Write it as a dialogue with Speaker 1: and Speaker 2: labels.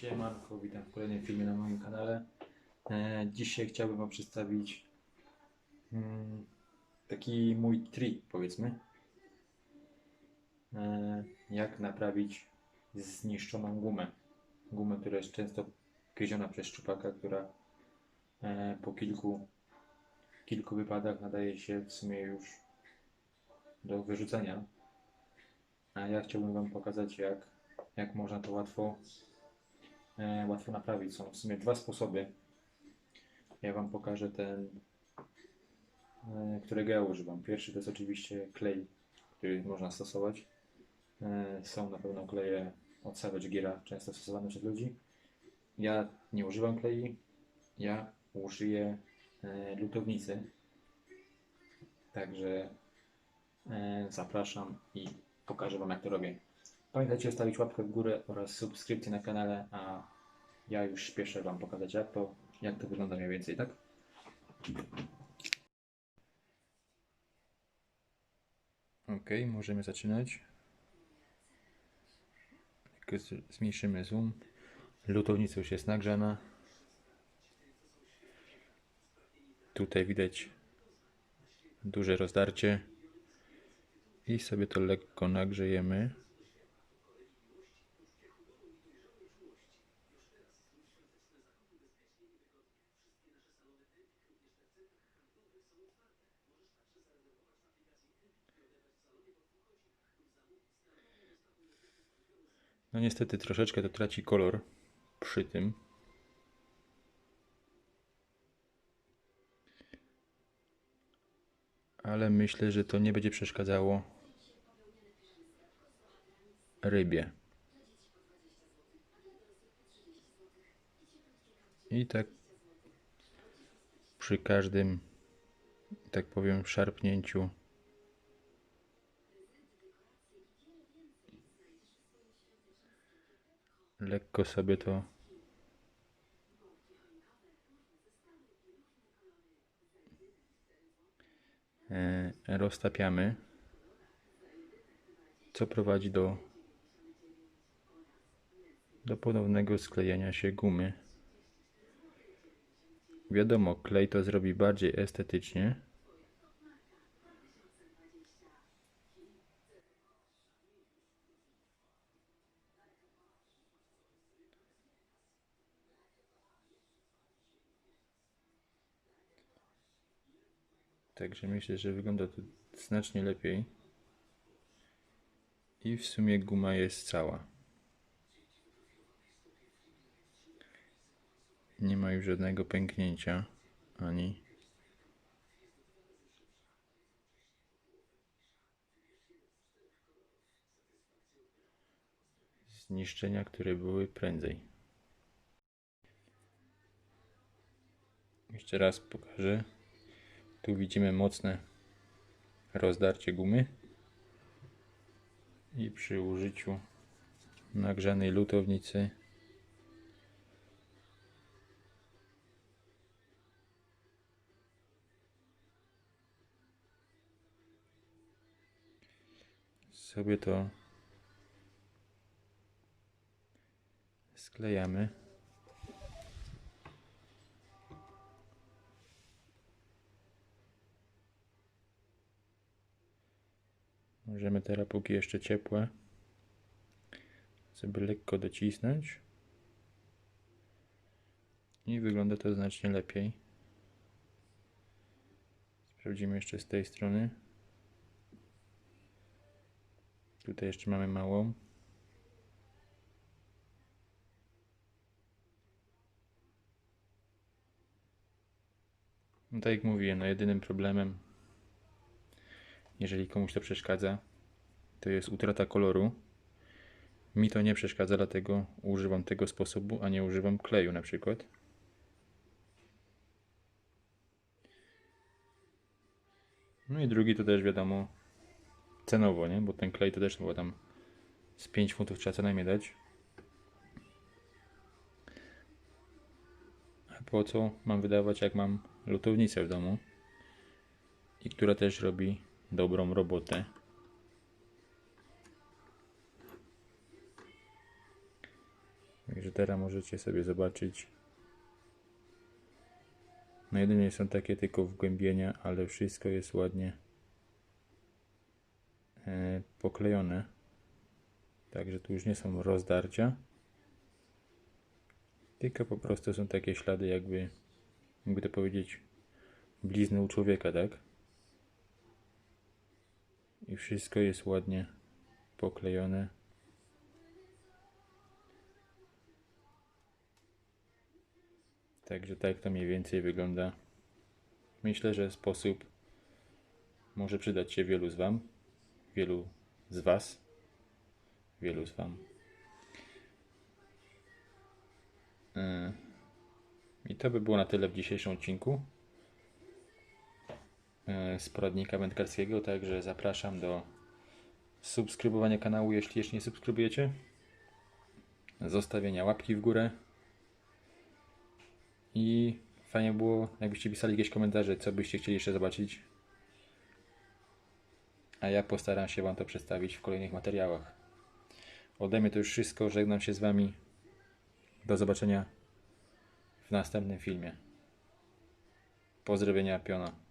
Speaker 1: Siemanko, witam w kolejnym filmie na moim kanale. E, dzisiaj chciałbym Wam przedstawić mm, taki mój trik, powiedzmy. E, jak naprawić zniszczoną gumę. Gumę, która jest często gryziona przez szczupaka, która e, po kilku, kilku wypadach nadaje się w sumie już do wyrzucenia. A ja chciałbym Wam pokazać, jak, jak można to łatwo łatwo naprawić. Są w sumie dwa sposoby. Ja Wam pokażę ten, e, którego ja używam. Pierwszy to jest oczywiście klej, który można stosować. E, są na pewno kleje od Savage Geara, często stosowane przez ludzi. Ja nie używam klei, ja użyję e, lutownicy. Także e, zapraszam i pokażę Wam jak to robię. Pamiętajcie zostawić łapkę w górę oraz subskrypcję na kanale, a ja już śpieszę Wam pokazać jak to, jak to wygląda mniej więcej, tak? Ok, możemy zaczynać. Zmniejszymy zoom. Lutownica już jest nagrzana. Tutaj widać duże rozdarcie. I sobie to lekko nagrzejemy. No niestety troszeczkę to traci kolor przy tym. Ale myślę, że to nie będzie przeszkadzało rybie. I tak przy każdym, tak powiem, szarpnięciu lekko sobie to e, roztapiamy, co prowadzi do do ponownego sklejenia się gumy. Wiadomo, klej to zrobi bardziej estetycznie. Także myślę, że wygląda to znacznie lepiej. I w sumie guma jest cała. Nie ma już żadnego pęknięcia ani zniszczenia, które były prędzej. Jeszcze raz pokażę. Tu widzimy mocne rozdarcie gumy i przy użyciu nagrzanej lutownicy sobie to sklejamy. Możemy teraz, póki jeszcze ciepłe, sobie lekko docisnąć. I wygląda to znacznie lepiej. Sprawdzimy jeszcze z tej strony. Tutaj jeszcze mamy małą. No tak jak mówiłem, no jedynym problemem, jeżeli komuś to przeszkadza, to jest utrata koloru. Mi to nie przeszkadza, dlatego używam tego sposobu, a nie używam kleju na przykład. No i drugi to też wiadomo cenowo, nie? Bo ten klej to też było tam z 5 funtów trzeba co najmniej dać. A po co mam wydawać, jak mam lutownicę w domu i która też robi dobrą robotę. Także teraz możecie sobie zobaczyć. No jedynie są takie tylko wgłębienia, ale wszystko jest ładnie e, poklejone. Także tu już nie są rozdarcia. Tylko po prostu są takie ślady jakby, jakby to powiedzieć, blizny u człowieka, tak? I wszystko jest ładnie poklejone. Także tak to mniej więcej wygląda. Myślę, że sposób może przydać się wielu z Wam, wielu z Was, wielu z Wam. Yy. I to by było na tyle w dzisiejszym odcinku z poradnika wędkarskiego, także zapraszam do subskrybowania kanału, jeśli jeszcze nie subskrybujecie, zostawienia łapki w górę i fajnie było, jakbyście pisali jakieś komentarze, co byście chcieli jeszcze zobaczyć. A ja postaram się Wam to przedstawić w kolejnych materiałach. Ode mnie to już wszystko. Żegnam się z Wami. Do zobaczenia w następnym filmie. Pozdrowienia Piona.